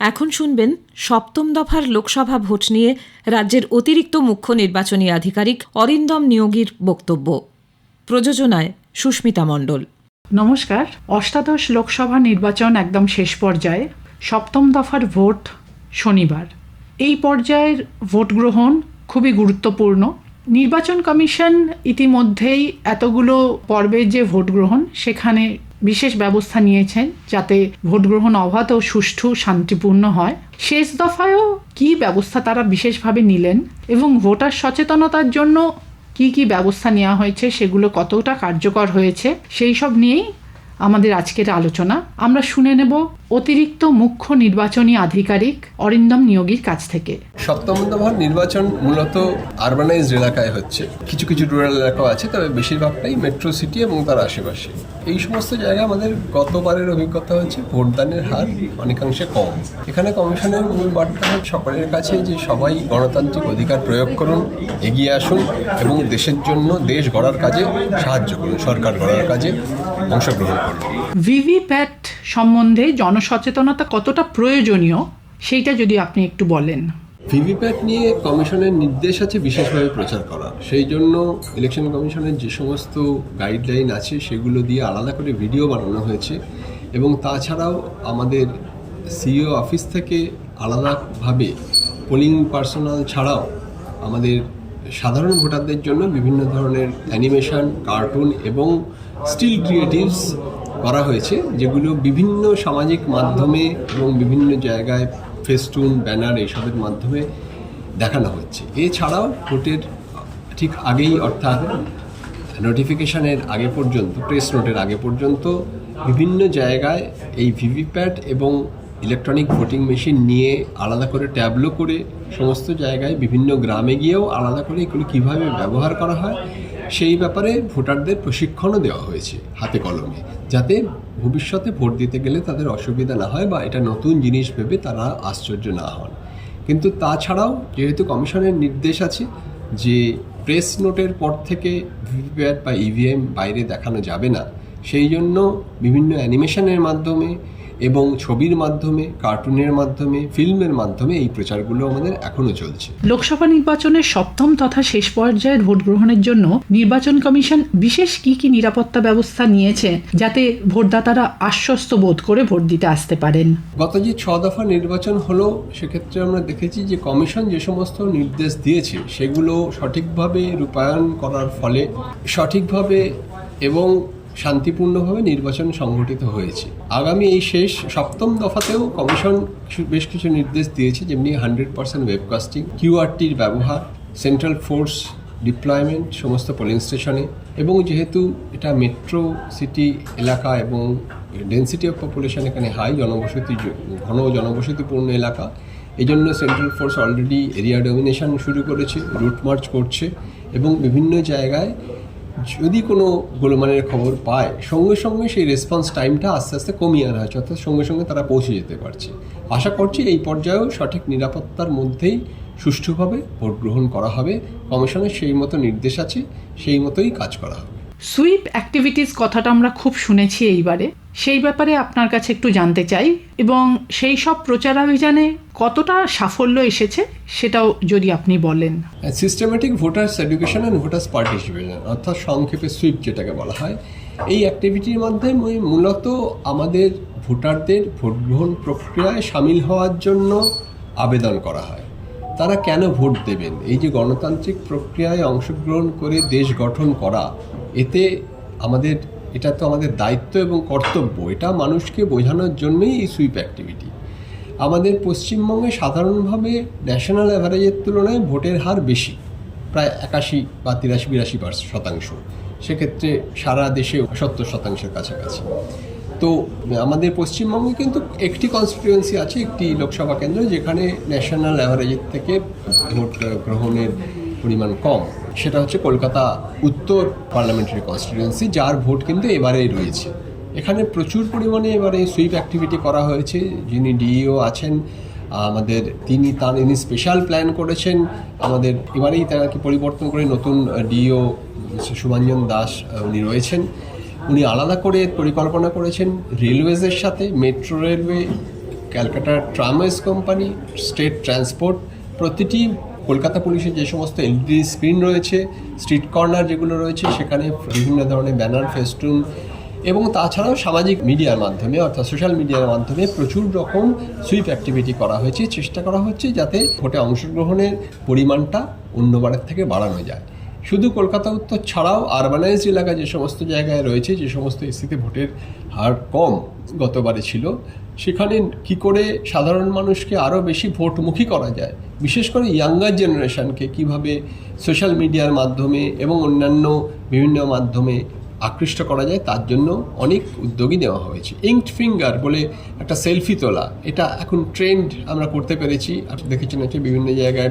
এখন শুনবেন সপ্তম দফার লোকসভা ভোট নিয়ে রাজ্যের অতিরিক্ত মুখ্য নির্বাচনী আধিকারিক অরিন্দম নিয়োগীর বক্তব্য। প্রযোজনায় সুস্মিতা মণ্ডল। নমস্কার। অষ্টাদশ লোকসভা নির্বাচন একদম শেষ পর্যায়ে, সপ্তম দফার ভোট শনিবার। এই পর্যায়ের ভোট গ্রহণ খুবই গুরুত্বপূর্ণ। নির্বাচন কমিশন ইতিমধ্যেই এতগুলো পর্বের যে ভোট গ্রহণ, সেখানে বিশেষ ব্যবস্থা নিয়েছেন যাতে ভোট গ্রহণ অবাধ ও সুষ্ঠু শান্তিপূর্ণ হয়। শেষ দফায়ও কি ব্যবস্থা তারা বিশেষভাবে নিলেন এবং ভোটার সচেতনতার জন্য কি কি ব্যবস্থা নেওয়া হয়েছে সেগুলো কতটা কার্যকর হয়েছে সেই সব নিয়েই আমাদের আজকের আলোচনা। আমরা শুনে নেব অতিরিক্ত মুখ্য নির্বাচনী আধিকারিক অরিন্দম নিয়োগীর কাছ থেকে। সপ্তম নির্বাচন মূলত আরবানাইজড এলাকায় হচ্ছে। কিছু কিছু রুরাল এলাকাও আছে, তবে বেশিরভাগটাই মেট্রো সিটি এবং তার আশেপাশে। এই সমস্ত জায়গায় আমাদের গতবারের অভিজ্ঞতা হচ্ছে ভোটদানের হার অনেকাংশে কম। এখানে কমিশনের মূল বার্তা সকলের কাছে যে সবাই গণতান্ত্রিক অধিকার প্রয়োগ করুন, এগিয়ে আসুন এবং দেশের জন্য দেশ গড়ার কাজে সাহায্য করুন, সরকার গড়ার কাজে অংশগ্রহণ করুন। ভিভিপ্যাট সম্বন্ধে জনসচেতনতা কতটা প্রয়োজনীয়, সেইটা যদি আপনি একটু বলেন। ভিভিপ্যাট নিয়ে কমিশনের নির্দেশ আছে বিশেষভাবে প্রচার করা সেই জন্য ইলেকশন কমিশনের যে সমস্ত গাইডলাইন আছে, সেগুলো দিয়ে আলাদা করে ভিডিও বানানো হয়েছে। এবং তাছাড়াও আমাদের সিইও অফিস থেকে আলাদাভাবে পোলিং পার্সোনাল ছাড়াও আমাদের সাধারণ ভোটারদের জন্য বিভিন্ন ধরনের অ্যানিমেশন, কার্টুন এবং স্টিল ক্রিয়েটিভস করা হয়েছে, যেগুলো বিভিন্ন সামাজিক মাধ্যমে এবং বিভিন্ন জায়গায় ফেস্টুন ব্যানার এইসবের মাধ্যমে দেখানো হচ্ছে। এছাড়াও ভোটের ঠিক আগেই অর্থাৎ নোটিফিকেশানের আগে পর্যন্ত প্রেস নোটের আগে পর্যন্ত বিভিন্ন জায়গায় এই ভিভিপ্যাট এবং ইলেকট্রনিক ভোটিং মেশিন নিয়ে আলাদা করে ট্যাবলো করে সমস্ত জায়গায় বিভিন্ন গ্রামে গিয়েও আলাদা করে এগুলো কীভাবে ব্যবহার করা হয় সেই ব্যাপারে ভোটারদের প্রশিক্ষণও দেওয়া হয়েছে হাতে কলমে, যাতে ভবিষ্যতে ভোট দিতে গেলে তাদের অসুবিধা না হয় বা এটা নতুন জিনিস ভেবে তারা আশ্চর্য না হন। কিন্তু তাছাড়াও যেহেতু কমিশনের নির্দেশ আছে যে প্রেস নোটের পর থেকে ভিভিপ্যাট বা ইভিএম বাইরে দেখানো যাবে না, সেই জন্য বিভিন্ন অ্যানিমেশনের মাধ্যমে এবং ছবির মাধ্যমে কার্টুনের মাধ্যমে ফিল্মের মাধ্যমে এই প্রচারগুলো আমাদের এখনও চলছে। লোকসভা নির্বাচনের সপ্তম তথা শেষ পর্যায়ের ভোট গ্রহণের জন্য নির্বাচন কমিশন বিশেষ কি কি নিরাপত্তা ব্যবস্থা নিয়েছে যাতে ভোটদাতারা আশ্বস্ত বোধ করে ভোট দিতে আসতে পারেন? গত যে ছ দফা নির্বাচন হলো সেক্ষেত্রে আমরা দেখেছি যে কমিশন যে সমস্ত নির্দেশ দিয়েছে সেগুলো সঠিকভাবে রূপায়ণ করার ফলে সঠিকভাবে এবং শান্তিপূর্ণভাবে নির্বাচন সংগঠিত হয়েছে। আগামী এই শেষ সপ্তম দফাতেও কমিশন বেশ কিছু নির্দেশ দিয়েছে, যেমনি হান্ড্রেড পার্সেন্ট ওয়েবকাস্টিং কিউআরটির ব্যবহার, সেন্ট্রাল ফোর্স ডিপ্লয়মেন্ট, সমস্ত পোলিং স্টেশনে, এবং যেহেতু এটা মেট্রো সিটি এলাকা এবং ডেন্সিটি অফ পপুলেশন এখানে হাই, জনবসতি ঘন জনবসতিপূর্ণ এলাকা এই জন্য central force already area domination শুরু করেছে, রুট মার্চ করছে, এবং বিভিন্ন জায়গায় যদি কোনো গোলমালের খবর পায়, সঙ্গে সঙ্গে সেই রেসপন্স টাইমটা আস্তে আস্তে কমিয়ে আনা হয়েছে, অর্থাৎ সঙ্গে সঙ্গে তারা পৌঁছে যেতে পারছে। আশা করছি এই পর্যায়েও সঠিক নিরাপত্তার মধ্যেই সুষ্ঠুভাবে ভোট গ্রহণ করা হবে। কমিশনের সেই মতো নির্দেশ আছে, সেই মতোই কাজ করা হবে। সুইপ অ্যাক্টিভিটিস কথাটা আমরা খুব শুনেছি এইবারে। সেই ব্যাপারে আপনার কাছে একটু জানতে চাই এবং সেই সব প্রচারাভিযানে কতটা সাফল্য এসেছে সেটাও যদি আপনি বলেন। Systematic voters education and voters participation অর্থাৎ সংক্ষেপে সুইপ যেটাকে বলা হয়, এই অ্যাক্টিভিটির মাধ্যমে মূলত আমাদের ভোটারদের ভোট গ্রহণ প্রক্রিয়ায় সামিল হওয়ার জন্য আবেদন করা হয়। তারা কেন ভোট দেবেন? এই যে গণতান্ত্রিক প্রক্রিয়ায় অংশগ্রহণ করে দেশ গঠন করা, এতে আমাদের এটা তো আমাদের দায়িত্ব এবং কর্তব্য। এটা মানুষকে বোঝানোর জন্যই এই সুইপ অ্যাক্টিভিটি আমাদের পশ্চিমবঙ্গে সাধারণভাবে ন্যাশনাল অ্যাভারেজের তুলনায় ভোটের হার বেশি, প্রায় একাশি বা তিরাশি, বিরাশি শতাংশ। সেক্ষেত্রে সারা দেশে সত্তর শতাংশের কাছাকাছি। তো আমাদের পশ্চিমবঙ্গে কিন্তু একটি কনস্টিটিউয়েন্সি আছে, একটি লোকসভা কেন্দ্র, যেখানে ন্যাশনাল অ্যাভারেজের থেকে ভোট গ্রহণের পরিমাণ কম। সেটা হচ্ছে কলকাতা উত্তর পার্লামেন্টারি কনস্টিটিউয়েন্সি যার ভোট কিন্তু এবারেই রয়েছে। এখানে প্রচুর পরিমাণে এবারে সুইপ অ্যাক্টিভিটি করা হয়েছে। যিনি ডিইও আছেন, আমাদের তিনি তার ইনি স্পেশাল প্ল্যান করেছেন। আমাদের এবারেই তাকে পরিবর্তন করে নতুন ডিও সুভাঞ্জন দাস উনি রয়েছেন। উনি আলাদা করে পরিকল্পনা করেছেন রেলওয়েজের সাথে মেট্রো রেলওয়ে ক্যালকাটার ট্রামওয়েজ কোম্পানি স্টেট ট্রান্সপোর্ট প্রতিটি কলকাতা পুলিশের যে সমস্ত এলইডি স্ক্রিন রয়েছে, স্ট্রিট কর্নার যেগুলো রয়েছে, সেখানে বিভিন্ন ধরনের ব্যানার, ফেস্টুন এবং তাছাড়াও সামাজিক মিডিয়ার মাধ্যমে, অর্থাৎ সোশ্যাল মিডিয়ার মাধ্যমে প্রচুর রকম সুইপ অ্যাক্টিভিটি করা হয়েছে। চেষ্টা করা হচ্ছে যাতে ভোটে অংশগ্রহণের পরিমাণটা অন্যবারের থেকে বাড়ানো যায়। শুধু কলকাতা উত্তর ছাড়াও আরবানাইজড এলাকা যে সমস্ত জায়গায় রয়েছে, যে সমস্ত এসিতে ভোটের হার কম গতবারে ছিল সেখানে কি করে সাধারণ মানুষকে আরও বেশি ভোটমুখী করা যায়, বিশেষ করে ইয়াঙ্গার জেনারেশনকে কীভাবে সোশ্যাল মিডিয়ার মাধ্যমে এবং অন্যান্য বিভিন্ন মাধ্যমে আকৃষ্ট করা যায় তার জন্য অনেক উদ্যোগী নেওয়া হয়েছে। ইঙ্কড ফিঙ্গার বলে একটা সেলফি তোলা, এটা এখন ট্রেন্ড আমরা করতে পেরেছি আপনি দেখেছেন হচ্ছে বিভিন্ন জায়গায়।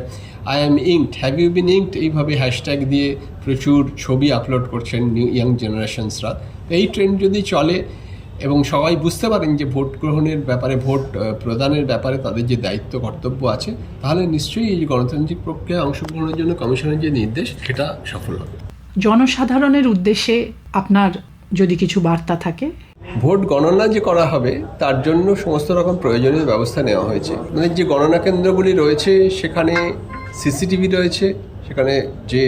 I am inked have you been inked এইভাবে হ্যাশট্যাগ দিয়ে প্রচুর ছবি আপলোড করছেন নিউ ইয়াং জেনারেশনসরা এই ট্রেন্ড যদি চলে এবং সবাই বুঝতে পারেন যে ভোট গ্রহণের ব্যাপারে ভোট প্রদানের ব্যাপারে তাদের যে দায়িত্ব কর্তব্য আছে তাহলে নিশ্চয়ই এই গণতান্ত্রিক প্রক্রিয়ায় অংশগ্রহণের জন্য কমিশনের যে নির্দেশ সেটা সফল হবে। জনসাধারণের উদ্দেশ্যে আপনার যদি কিছু বার্তা থাকে? ভোট গণনা যে করা হবে তার জন্য সমস্ত রকম প্রয়োজনীয় ব্যবস্থা নেওয়া হয়েছে। মানে যে গণনা কেন্দ্রগুলি রয়েছে সেখানে সিসিটিভি রয়েছে সেখানে যে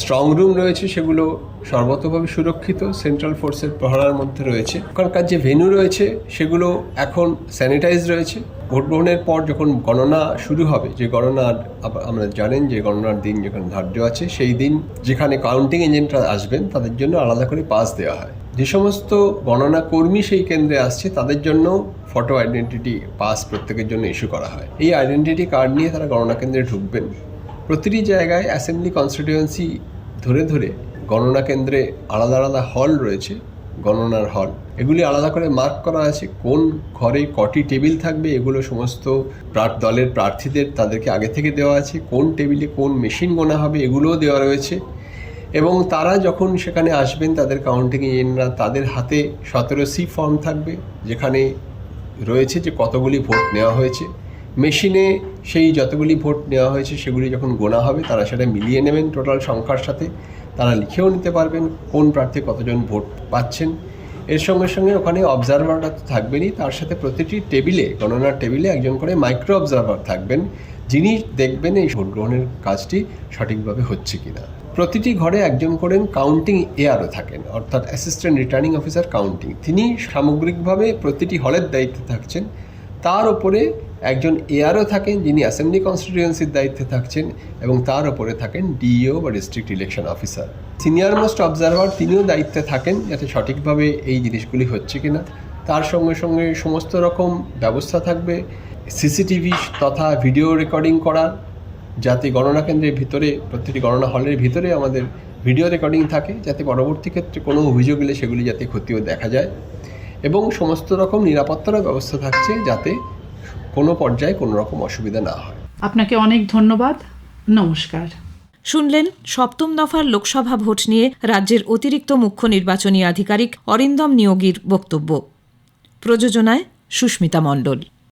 স্ট্রং রুম রয়েছে সেগুলো সর্বতভাবে সুরক্ষিত সেন্ট্রাল ফোর্সের প্রহরার মধ্যে রয়েছে। ওখানকার যে ভেন্যু রয়েছে সেগুলো এখন স্যানিটাইজ রয়েছে। ভোট গ্রহণের পর যখন গণনা শুরু হবে, যে গণনার আমরা জানেন যে গণনার দিন যখন ধার্য আছে, সেই দিন যেখানে কাউন্টিং এজেন্টরা আসবেন, তাদের জন্য আলাদা করে পাস দেওয়া হয়। যে সমস্ত গণনা কর্মী সেই কেন্দ্রে আসছে, তাদের জন্য ফটো আইডেন্টিটি পাস প্রত্যেকের জন্য ইস্যু করা হয়। এই আইডেন্টিটি কার্ড নিয়ে তারা গণনা কেন্দ্রে ঢুকবেন। প্রতিটি জায়গায় অ্যাসেম্বলি কনস্টিটিউয়েন্সি ধরে ধরে গণনা কেন্দ্রে আলাদা আলাদা হল রয়েছে, গণনার হল এগুলি আলাদা করে মার্ক করা আছে, কোন ঘরে কটি টেবিল থাকবে, এগুলো সমস্ত দলের প্রার্থীদের তাদেরকে আগে থেকে দেওয়া আছে, কোন টেবিলে কোন মেশিন গোনা হবে, এগুলোও দেওয়া রয়েছে। এবং তারা যখন সেখানে আসবেন, তাদের কাউন্টিং এজেন্টরা তাদের হাতে সতেরো সি ফর্ম থাকবে, যেখানে রয়েছে যে কতগুলি ভোট নেওয়া হয়েছে। মেশিনে সেই যতগুলি ভোট নেওয়া হয়েছে সেগুলি যখন গোনা হবে, তারা সেটা মিলিয়ে নেবেন টোটাল সংখ্যার সাথে। তারা লিখেও নিতে পারবেন কোন প্রার্থী কতজন ভোট পাচ্ছেন। এর সঙ্গে সঙ্গে ওখানে অবজারভারটা তো থাকবেনই। তার সাথে প্রতিটি টেবিলে, গণনার টেবিলে একজন করে মাইক্রো অবজারভার থাকবেন। যিনি দেখবেন এই ভোট গ্রহণের কাজটি সঠিকভাবে হচ্ছে কিনা। প্রতিটি ঘরে একজন করেন কাউন্টিং এআরও থাকেন, অর্থাৎ অ্যাসিস্ট্যান্ট রিটার্নিং অফিসার কাউন্টিং তিনি সামগ্রিকভাবে প্রতিটি হলের দায়িত্বে থাকছেন। তার উপরে একজন এআরও থাকেন, যিনি অ্যাসেম্বলি কনস্টিটিউয়েন্সির দায়িত্বে থাকছেন এবং তার ওপরে থাকেন ডিইও বা district election officer senior most observer তিনিও দায়িত্বে থাকেন যাতে সঠিকভাবে এই জিনিসগুলি হচ্ছে কিনা। তার সঙ্গে সঙ্গে সমস্ত রকম ব্যবস্থা থাকবে সিসিটিভি তথা ভিডিও রেকর্ডিং করার যাতে গণনা কেন্দ্রের ভিতরে, প্রতিটি গণনা হলের ভিতরে আমাদের ভিডিও রেকর্ডিং থাকে, যাতে পরবর্তী ক্ষেত্রে কোনো অভিযোগ এলে সেগুলি যাতে ক্ষতিও দেখা যায়। এবং সমস্ত রকম নিরাপত্তারও ব্যবস্থা থাকছে যাতে কোনো পর্যায়ে কোনো রকম অসুবিধা না হয়। আপনাকে অনেক ধন্যবাদ। নমস্কার। শুনলেন সপ্তম দফার লোকসভা ভোট নিয়ে রাজ্যের অতিরিক্ত মুখ্য নির্বাচনী আধিকারিক অরিন্দম নিয়োগীর বক্তব্য। প্রযোজনায় সুস্মিতা মণ্ডল।